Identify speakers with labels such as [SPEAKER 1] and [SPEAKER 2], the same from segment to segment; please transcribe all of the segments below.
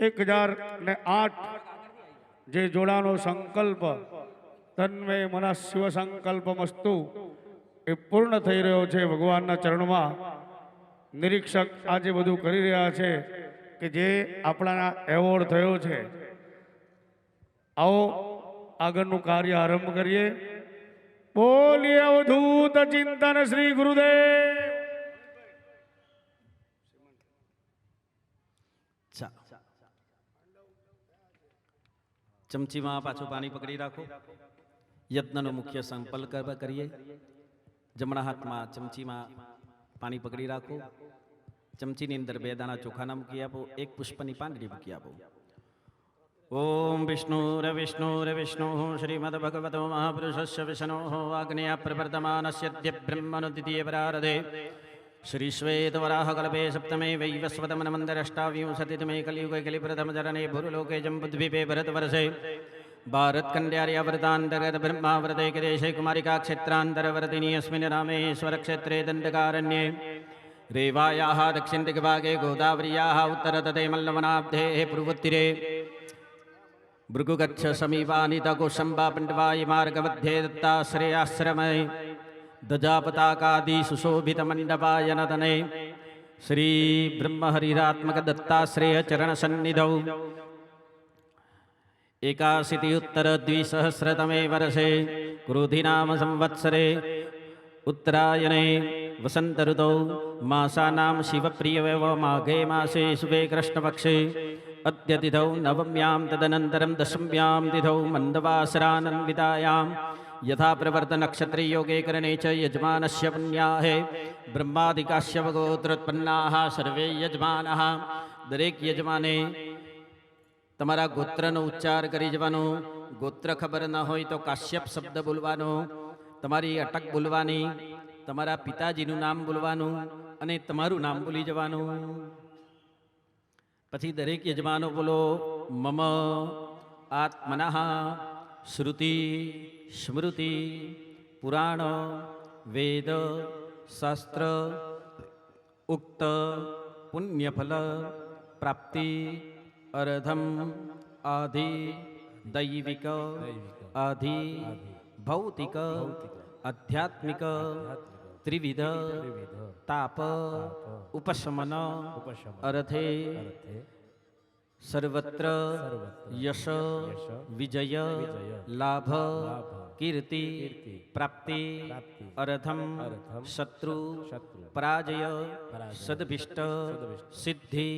[SPEAKER 1] એક હજાર ને આઠ જે જોડાનો સંકલ્પ તન્મે મના શિવ સંકલ્પ મસ્તુ એ પૂર્ણ થઈ રહ્યો છે ભગવાનના ચરણમાં. નિરીક્ષક આજે બધું કરી રહ્યા છે કે જે આપણાના એવોર્ડ થયો છે. આવો આગળનું કાર્ય આરંભ કરીએ. બોલીએ અવધૂત ચિંતન શ્રી ગુરુદેવ
[SPEAKER 2] ચા ચમચીમાં પાછું પાણી પકડી રાખો. યજ્ઞનો મુખ્ય સંકલ્પ કરીએ. જમણા હાથમાં ચમચીમાં પાણી પકડી રાખો. ચમચીની અંદર બે દાણા ચોખાના મૂકી આપો, એક પુષ્પની પાંદડી મૂકી આપો. ઓમ વિષ્ણુર ર વિષ્ણુ શ્રીમદ ભગવતો મહાપુરુષસ્ય વિષ્ણો, આગ્નેય પ્રવર્તમાનસ્ય બ્રહ્મનો દ્વિતીય પરારધે श्रीश्वेतवराहकल्पे सप्तमे वैवस्वतमनमन्दरष्टाविंशतितमे कलियुगे कलिप्रथमचरणे भूरुलोके जम्बुद्वीपे भरतवर्षे भारतखण्ड्यार्यवृतान्तरब्रह्माव्रते किदेशे कुमारिकाक्षेत्रान्तरवर्तिनि अस्मिन् रामेश्वरक्षेत्रे दण्डकारण्ये रेवायाः दक्षिणदिग्भागे गोदावर्याः उत्तरतटे मल्लवनाब्धेः पूर्वोत्तिरे भृगुगच्छसमीपानितकुशम्बा पण्डवायि मार्गमध्ये दत्ताश्रयाश्रमे दजापताकादि सुशोभितमण्डपाय नतने श्रीब्रह्महरिरात्मकदत्ताश्रयचरणसन्निधौ एकाशीत्युत्तरद्विसहस्रतमे वर्षे क्रोधिनाम संवत्सरे उत्तरायणे वसन्तऋतौ मासानां शिवप्रियवेव माघे मासे शुभे कृष्णपक्षे अद्यतिथौ नवम्यां तदनन्तरं दशम्यां तिथौ मन्दवासरानन्वितायां યથા પ્રવર્તન નક્ષત્રયોગે કરણે ચ યજમાનસ્ય પુણ્યાહે બ્રહ્માદિકાશ્યવગોત્રોત્પન્નાહ સર્વે યજમાનઃ દરેક યજમાને તમારા ગોત્રનો ઉચ્ચાર કરી જવાનો ગોત્ર ખબર ન હોય તો કાશ્યપ શબ્દ બોલવાનો તમારી અટક બોલવાની તમારા પિતાજીનું નામ બોલવાનું અને તમારું નામ બોલી જવાનું પછી દરેક યજમાનો બોલો મમ આત્મના શ્રુતિ સ્મૃતિ પુરાણ વેદ શાસ્ત્ર ઉક્ત પુણ્યફલ પ્રાપ્તિ અર્ધમ આધિ દૈવિક આધિ ભૌતિક આધ્યાત્મિક ત્રિવિધ તાપ ઉપશમન અર્થે સર્વત્ર યશ વિજય લાભ કીર્તિ પ્રાપ્તિ અર્થમ શત્રુ પરાજય સદભિષ્ટ સિદ્ધિ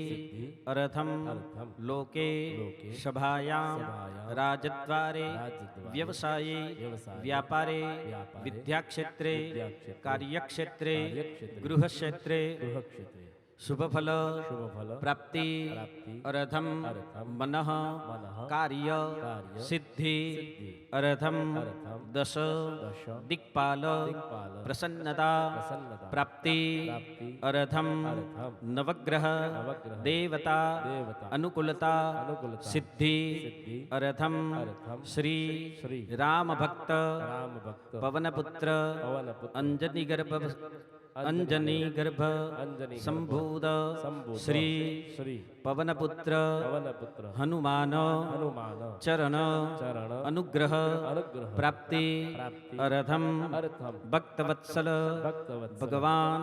[SPEAKER 2] અર્થમ લોકે સભાયામ રાજદ્વારે વ્યવસાયે વ્યાપારે વિદ્યાક્ષેત્રે કાર્યક્ષેત્રે ગૃહક્ષેત્રે શુભફલ પ્રાપ્તિ અર્થમ મન કાર્ય સિદ્ધિ અર્થમ દશ દિક્પાલ પ્રસન્નતા પ્રાપ્તિ અર્થમ નવગ્રહ દેવતા અનુકૂલતા સિદ્ધિ અર્થમ શ્રી રામ ભક્ત પવનપુત્ર અંજની ગર્ભ અંજની સંભૂત શ્રી પવનપુત્ર હનુમાન ચરણ અનુગ્રહ પ્રાપ્તિ અર્થમ ભક્તવત્સલ ભગવાન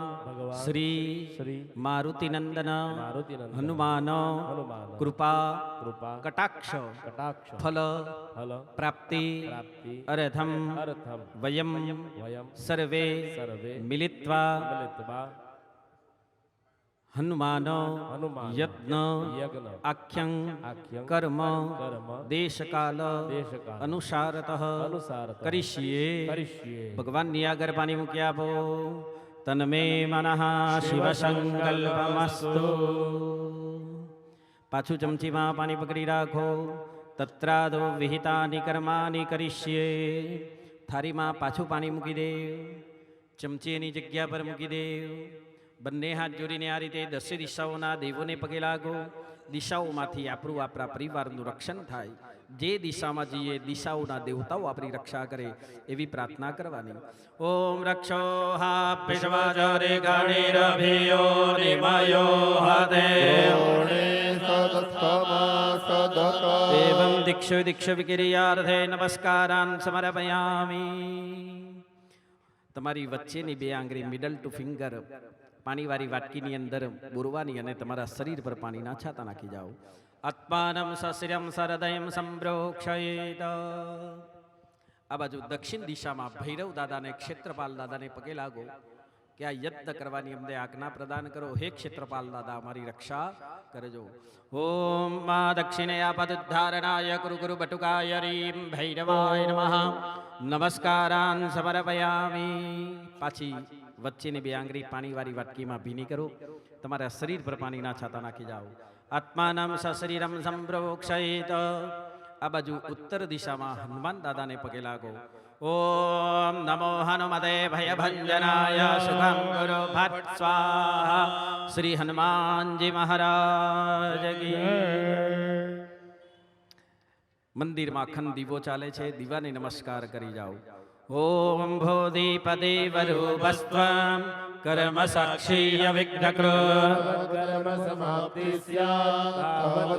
[SPEAKER 2] શ્રી મારુતિનંદન હનુમાન કૃપા કટાક્ષ ફલ પ્રાપ્તિ અર્થમ વયમ સર્વે મિલિત્વા હનુમાન યજ્ઞ આખ્યં કર્મ દેશકાલ અનુસારત. કરીશીએ. ભગવાનની આગળ પાણી મૂકી આપો. તન્મે મનઃ શિવ સંકલ્પમસ્તુ પાછું ચમચીમાં પાણી પકડી રાખો. તત્રાદો વિહિતાની કર્માની કરીશીએ. થારીમાં પાછું પાણી મૂકી દે. ચમચી એની જગ્યા પર મૂકી દેવ બંને હાથ જોડીને આ રીતે દસે દિશાઓના દેવોને પગે લાગો. દિશાઓમાંથી આપણું આપણા પરિવારનું રક્ષણ થાય. જે દિશામાં જઈએ દિશાઓના દેવતાઓ આપણી રક્ષા કરે એવી પ્રાર્થના કરવાની. ઓમ રક્ષો હા રભિયો રે નિમયો હદે
[SPEAKER 3] સદસ્તમા
[SPEAKER 2] દીક્ષો દીક્ષ વિકિરિયાર્થે નમસ્કારાન સમર્પયામિ. તમારી વચ્ચેની બે આંગળી મિડલ ટુ ફિંગર પાણીવાળી વાટકીની અંદર બોરવાની અને તમારા શરીર પર પાણીના છાતા નાખી જાઓ. આત્માનમ સશ્રિયમ સરદયમ સંપ્રોક્ષયેત. આ બાજુ દક્ષિણ દિશામાં ભૈરવ દાદાને ક્ષેત્રપાલ દાદાને પગે લાગો. કે આ યત્ન કરવાની અમને આજ્ઞા પ્રદાન કરો. હે ક્ષેત્રપાલ દાદા, અમારી રક્ષા કરજો. ઓમ મા દક્ષિણે આપદુદ્ધારણાય ગુરુ ગુરુ બટુકાય રીમ ભૈરવાય નમઃ. નમસ્કારાન સમર્પયામિ. પાછી વચ્ચેની બે આંગળી પાણીવાળી વાટકીમાં ભીની કરો. તમારા શરીર પર પાણીના છાતા નાખી જાઓ. આત્માનમ સશરીરમ સંપ્રોક્ષયિત. આ બાજુ ઉત્તર દિશામાં હનુમાન દાદાને પગે લાગો. ॐ नमो हनुमते भयभञ्जनाय सुखं गुरु भट् स्वाहा। श्री हनुमानजी महाराज की। મંદિરમાં અખંડ દીવો ચાલે છે દીવાને નમસ્કાર કરી જાઓ ઓમ ભોધિપદે વરૂપસ્ત્વમ કર્મ સાક્ષી વિઘ્નકૃ
[SPEAKER 3] કર્મ સમાપ્તિ સ્યાત્રસ્ત્યો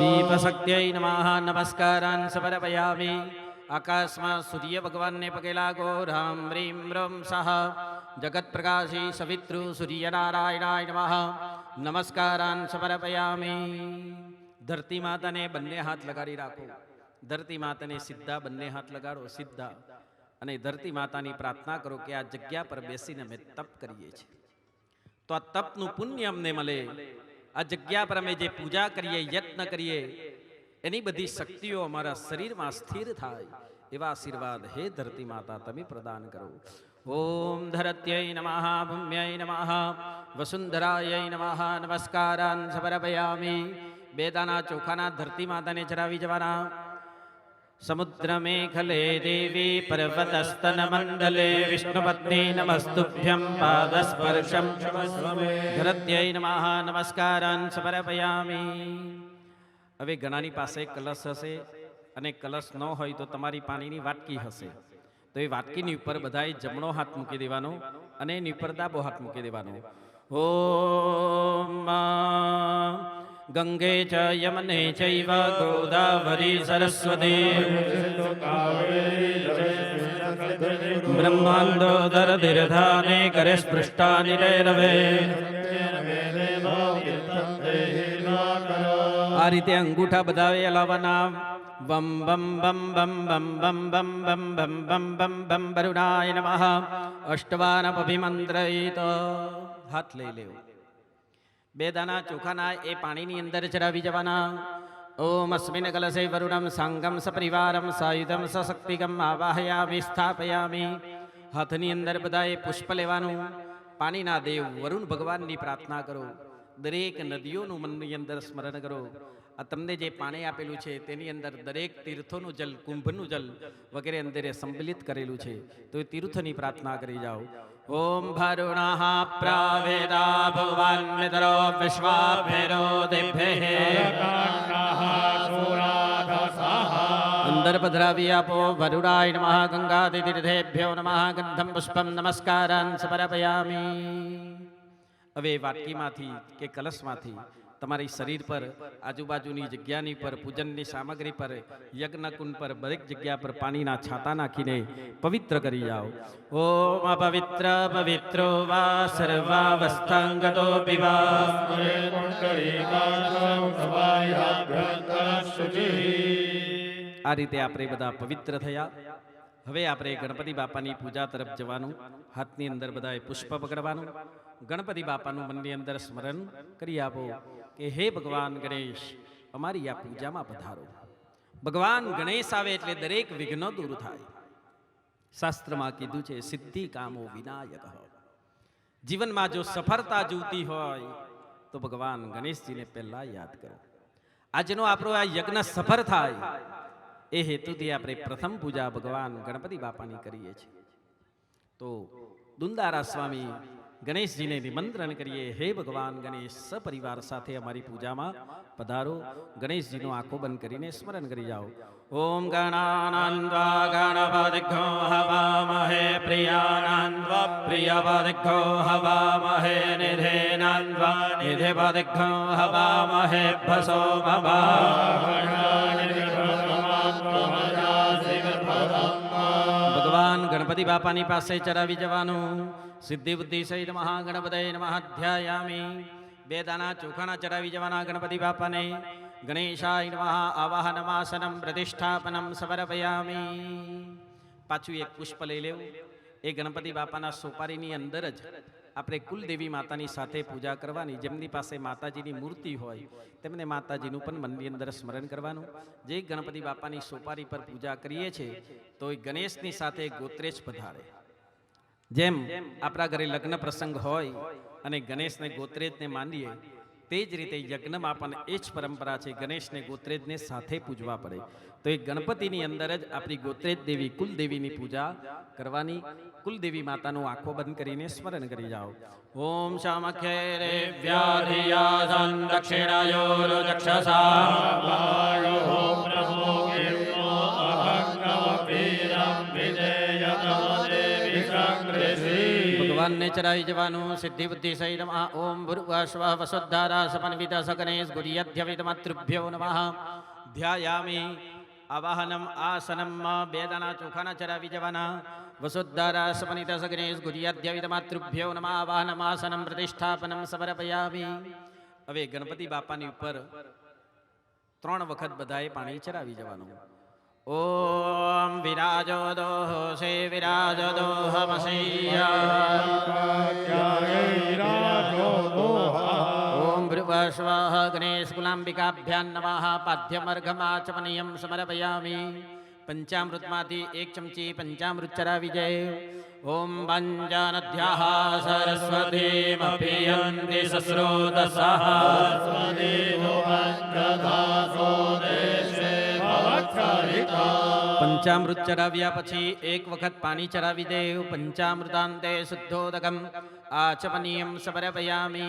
[SPEAKER 3] દીપ
[SPEAKER 2] સત્યય નમઃ નમસ્કારાન સમર્પયામી આકાશમાં સૂર્ય ભગવાનને પગેલા ગો રામ, રીમ રમ સહ. જગત પ્રકાશી સવિતૃ સૂર્યનારાયણાય નમઃ. નમસ્કારાન સમર્પયામી. ધરતી માતાને બંને હાથ લગાડી રાખો. ધરતી માતાને સીધા બંને હાથ લગાડો, સીધા. અને ધરતી માતાની પ્રાર્થના કરો કે આ જગ્યા પર બેસીને અમે તપ કરીએ છીએ. તો આ તપનું પુણ્ય અમને મળે. આ જગ્યા પર અમે જે પૂજા કરીએ, યત્ન કરીએ એની બધી શક્તિઓ અમારા શરીરમાં સ્થિર થાય. એવા આશીર્વાદ હે ધરતી માતા તમે પ્રદાન કરો. ઓમ ધરત્યય નમઃ, ભૂમ્યય નમઃ વસુંધરાય નમઃ, નમસ્કારાન સમર્પયામી. બેદાના ચોખાના ધરતી માતાને ચડાવી જવાના. સમુદ્ર મેખલે દેવી પર્વતસ્તન મંડલે વિષ્ણુપત્ની નમસ્તુભ્યં પાદસ્પર્શમ. ધરત્યય નમઃ, નમસ્કારાન સમર્પયામી. હવે ગણાની પાસે કલશ હશે અને કલશ ન હોય તો તમારી પાણીની વાટકી હશે. તો એ વાટકીની ઉપર બધાએ જમણો હાથ મૂકી દેવાનો અને એની ઉપર ડાબો હાથ મૂકી દેવાનો. ઓમ ગંગે ચ યમને ચૈવ ગોદાવરી સરસ્વતી. બ્રહ્માંડો દરધિરધાને કરે સ્પૃષ્ટાનિ રવે આ રીતે અંગૂઠા બધાએ હલાવવાના બમ બમ બમ બમ બમ બમ બમ બમ બમ બમ બમ બમ વરુણાય નમઃ અષ્ટવાનમભિમંત્રયિત હાથ લઈ લેવો બે દાના ચોખાના એ પાણીની અંદર ચડાવી જવાના ઓમ અસ્મિન કલશે વરુણમ સાંગમ સપરિવારમ સાયુધમ સશક્તિકમ આવાહયામિ સ્થાપયામિ હાથની અંદર બધાએ પુષ્પ લેવાનું પાણીના દેવ વરુણ ભગવાનની પ્રાર્થના કરો દરેક નદીઓનું મનની અંદર સ્મરણ કરો આ તમને જે પાણી આપેલું છે, તેની અંદર દરેક તીર્થોનું જલ, કુંભનું જલ વગેરે અંદરે સંબલિત કરેલું છે. તો એ તીર્થની પ્રાર્થના કરી જાઓ. ઓમ ભરુણઃ પ્રાવેદા ભગવાન મિત્રો વિશ્વાભેરો અંદર પધરાવી આપો વરુણાય નમઃ ગંગાદિ તીર્થેભ્યો નમઃ ગંધમ પુષ્પમ નમસ્કારાન સમર્પયામિ હવે વાટકીમાંથી કે કલશમાંથી તમારી શરીર પર, આજુબાજુની જગ્યાની પર, પૂજનની સામગ્રી પર, યજ્ઞકુંડ પર, દરેક જગ્યા પર પાણીના છાતા નાખીને પવિત્ર કરી જાઓ ઓમ અપવિત્ર, પવિત્રો વા સર્વાવસ્થાંગતો આ રીતે આપણે બધા પવિત્ર થયા. હવે આપણે ગણપતિ બાપાની પૂજા તરફ જવાનું. હાથની અંદર બધાએ પુષ્પ પકડવાનું. ગણપતિ બાપાનું મનની અંદર સ્મરણ કરી આપો. કે હે ભગવાન ગણેશ, અમારી આ પૂજામાં પધારો. ભગવાન ગણેશ આવે એટલે દરેક વિઘ્નો દૂર થાય. શાસ્ત્રમાં કીધું છે, સિદ્ધિ કામો વિનાયક. જીવનમાં જો સફળતા જોતી હોય, તો ભગવાન ગણેશજીને પહેલા યાદ કરો. આજનો આપણો આ યજ્ઞ સફળ થાય, એ હેતુથી આપણે પ્રથમ પૂજા ભગવાન ગણપતિ બાપાની કરીએ છીએ. તો દુંદારા સ્વામી ગણેશજીને નિમંત્રણ કરીએ. હે ભગવાન, ગણેશ સપરિવાર સાથે અમારી પૂજામાં પધારો. ગણેશજીનું આંખો બંધ કરીને સ્મરણ કરી જાઓ. ઓમ ગણાનંદ્વા હવા હવામહે નિધે પ્રિયપતિઘ્નો હવામહે નિધેનંદ્વા હવા હવામહે ભસો ભવા ગણપતિ બાપાની પાસે ચરાવી જવાનું. સિદ્ધિ બુદ્ધિ સહિત મહાગણપતય નમઃ ધ્યાયામી બે દાણા ચોખાના ચરાવી જવાના ગણપતિ બાપાને. ગણેશાય નમઃ આવાહનમાસનમ પ્રતિષ્ઠાપનમ સમર્પયામી. પાછું એક પુષ્પ લઈ લેવું. એ ગણપતિ બાપાના સોપારીની અંદર જ આપણે કુલદેવી માતાની સાથે પૂજા કરવાની જેમની પાસે માતાજીની મૂર્તિ હોય તેમને માતાજીનું પણ મનની અંદર સ્મરણ કરવાનું. જે ગણપતિ બાપાની સોપારી પર પૂજા કરીએ છીએ તો એ ગણેશની સાથે ગોત્રેજ પધારે. જેમ આપણા ઘરે લગ્ન પ્રસંગ હોય અને ગણેશને ગોત્રેજને માનીએ તે જ રીતે યજ્ઞમાં પણ એ જ પરંપરા છે. ગણેશને ગોત્રેજને સાથે પૂજવા પડે. તો એ ગણપતિની અંદર જ આપણી ગોત્રેજ દેવી કુલદેવીની પૂજા કરવાની. કુલદેવી માતાનું આંખો બંધ કરીને સ્મરણ કરી જાઓ. ઓમ શામખ્ય વ્યાધિયા વ્યાધિયાસન દક્ષિણાયોરચક્ષસા ભગવાનને ચરાઈ જવાનું સિદ્ધિ બુદ્ધિ સહિત નમઃ ઓમ ભૂર્વસ્વ વસુદ્ધારા સમન્વિત સગણેશ ગુરિયધ્યવિત માતૃભ્યો નમઃ ધ્યાયામી આવાહનમ આસનમ બેદાના ચોખાના ચરાવી જવાના વસુદ્ધારા સમનિત સગણેશ ગુરિયધ્યવિત માતૃભ્યો નમઃ આવાહનમ આસનમ પ્રતિષ્ઠાપનમ સમર્પયામિ હવે ગણપતિ બાપાની ઉપર ત્રણ વખત બધાએ પાણી ચરાવી જવાનું દોહ સે વિરાજો દોહમસૈયા ઓમ ભૃવસ્વઃ ગણેશ કુલાંબિકાભ્યાન નમઃ પાદ્યમર્ઘમાચમનીયમ સમર્પયામિ પંચામૃતમાંથી એક ચમચી પંચામૃત ચરાવી જાય ઓમ પંચાનદ્યાઃ સરસ્વતીમપિયંતિ સસ્રોતસઃ પંચામૃત ચડાવ્યા પછી એક વખત પાણી ચડાવી દેવ પંચામૃતાંતે શુદ્ધોદકમ આચમનીયમ સમર્પયામિ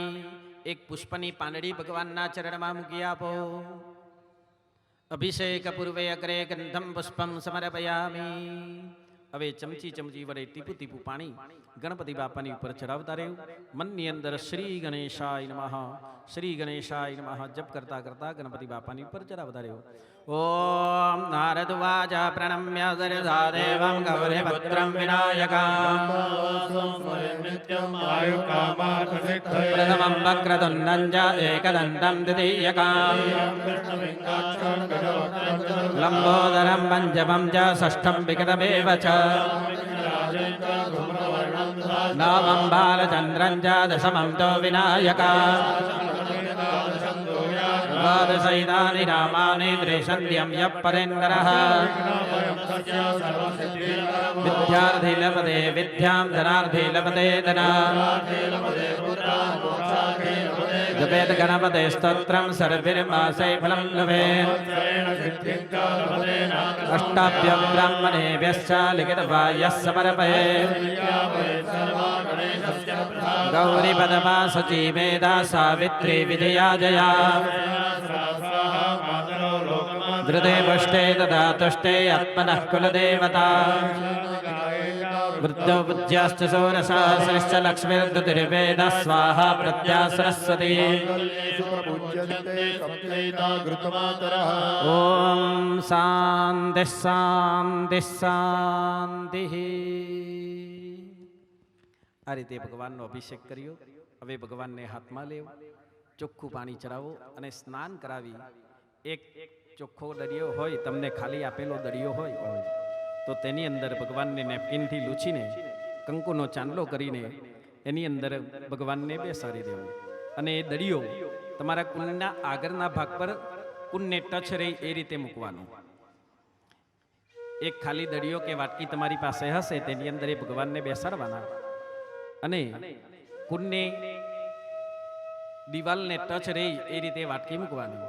[SPEAKER 2] એક પુષ્પની પાંદડી ભગવાનના ચરણમાં મૂકી આપો અભિષેક પૂર્વે અગ્રે ગંધમ પુષ્પમ સમર્પયામિ હવે ચમચી ચમચી વડે ટીપુ ટીપુ પાણી ગણપતિ બાપાની ઉપર ચડાવતા રહેવું મનની અંદર શ્રી ગણેશાય નમઃ શ્રી ગણેશાય નમઃ જપ કરતા કરતા ગણપતિ બાપાની ઉપર ચડાવતા રહેવું ॐ नारदुवाच प्रणम्य सरिधा देवं गौरीपुत्रं विनायकायुकामासिद्धमं वक्रतुण्डं च एकदन्तं द्वितीयकाम् लम्बोदरं पञ्चमं च षष्ठं विकटमेव च नवं बालचन्द्रं च दशमं तु विनायका द्वादशैतानि नामानि त्रिशन्त्यं यः परेन्दरः विद्यार्थी लभते विद्यां धनार्थी लभते धना जपेत गणपते स्तोत्रं सर्विर्मासे फलं लभेत् अष्टाभ्य ब्राह्मणेभ्यश्च लिखितवायः समर्पये गौरीपदमा सचिवेदा सावित्री विजया जया धृते पुष्टे तदा तुष्टे आत्मनः कुलदेवता वृद्धबुद्ध्याश्च सौरसहस्रश्च लक्ष्मीर्दुतिर्वेद स्वाहा प्रत्या सरस्वती ॐ शान्तिः शान्तिः शान्तिः આ રીતે ભગવાનનો અભિષેક કર્યો. હવે ભગવાનને હાથમાં લેવો, ચોખ્ખું પાણી ચડાવો અને સ્નાન કરાવી. એક ચોખ્ખો દરિયો હોય, તમને ખાલી આપેલો દરિયો હોય, તો તેની અંદર ભગવાનને નેપકિનથી લૂછીને, કંકુનો ચાંદલો કરીને એની અંદર ભગવાનને બેસાડી દેવો. અને એ દરિયો તમારા કુંડના આગળના ભાગ પર કુંડને ટચ રહી એ રીતે મૂકવાનું. એક ખાલી દરિયો કે વાટકી તમારી પાસે હશે, તેની અંદર એ ભગવાનને બેસાડવાના. અને કુંડની દિવાલને ટચ રહી એ રીતે વાટકી મૂકવાની